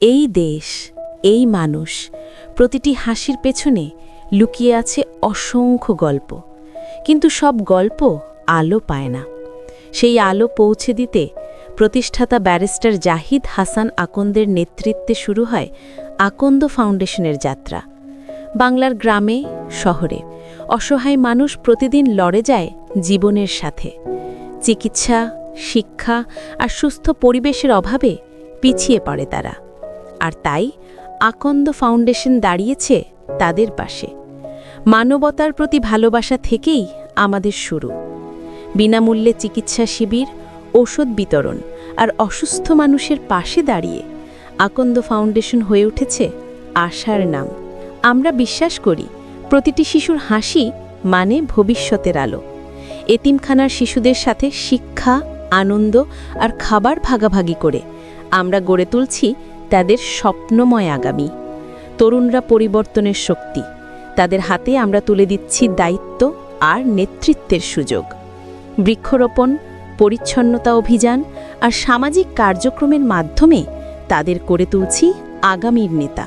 এই দেশ, এই মানুষ, প্রতিটি হাসির পেছনে লুকিয়ে আছে অসংখ্য গল্প। কিন্তু সব গল্প আলো পায় না। সেই আলো পৌঁছে দিতে প্রতিষ্ঠাতা ব্যারিস্টার জাহিদ হাসান আকন্দের নেতৃত্বে শুরু হয় আকন্দ ফাউন্ডেশনের যাত্রা। বাংলার গ্রামে, শহরে অসহায় মানুষ প্রতিদিন লড়ে যায় জীবনের সাথে। চিকিৎসা, শিক্ষা আর সুস্থ পরিবেশের অভাবে পিছিয়ে পড়ে তারা। আর তাই আকন্দ ফাউন্ডেশন দাঁড়িয়েছে তাদের পাশে। মানবতার প্রতি ভালোবাসা থেকেই আমাদের শুরু। বিনামূল্যে চিকিৎসা শিবির ওষুধ বিতরণ আর অসুস্থ মানুষের পাশে দাঁড়িয়ে আকন্দ ফাউন্ডেশন হয়ে উঠেছে আশার নাম। আমরা বিশ্বাস করি প্রতিটি শিশুর হাসি মানে ভবিষ্যতের আলো। এতিমখানার শিশুদের সাথে শিক্ষা, আনন্দ আর খাবার ভাগাভাগি করে আমরা গড়ে তুলছি তাদের স্বপ্নময় আগামী। তরুণরা পরিবর্তনের শক্তি। তাদের হাতে আমরা তুলে দিচ্ছি দায়িত্ব আর নেতৃত্বের সুযোগ। বৃক্ষরোপণ, পরিচ্ছন্নতা অভিযান আর সামাজিক কার্যক্রমের মাধ্যমে তাদের করে তুলছি আগামীর নেতা।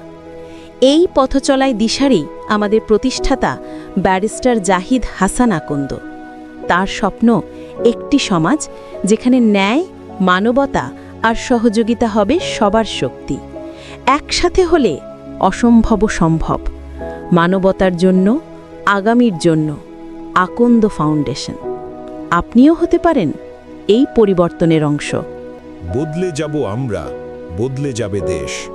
এই পথচলায় দিশারেই আমাদের প্রতিষ্ঠাতা ব্যারিস্টার জাহিদ হাসান আকন্দ। তার স্বপ্ন একটি সমাজ যেখানে ন্যায়, মানবতা আর সহযোগিতা হবে সবার শক্তি। একসাথে হলে অসম্ভব সম্ভব। মানবতার জন্য, আগামীর জন্য আকন্দ ফাউন্ডেশন। আপনিও হতে পারেন এই পরিবর্তনের অংশ। বদলে যাব আমরা, বদলে যাবে দেশ।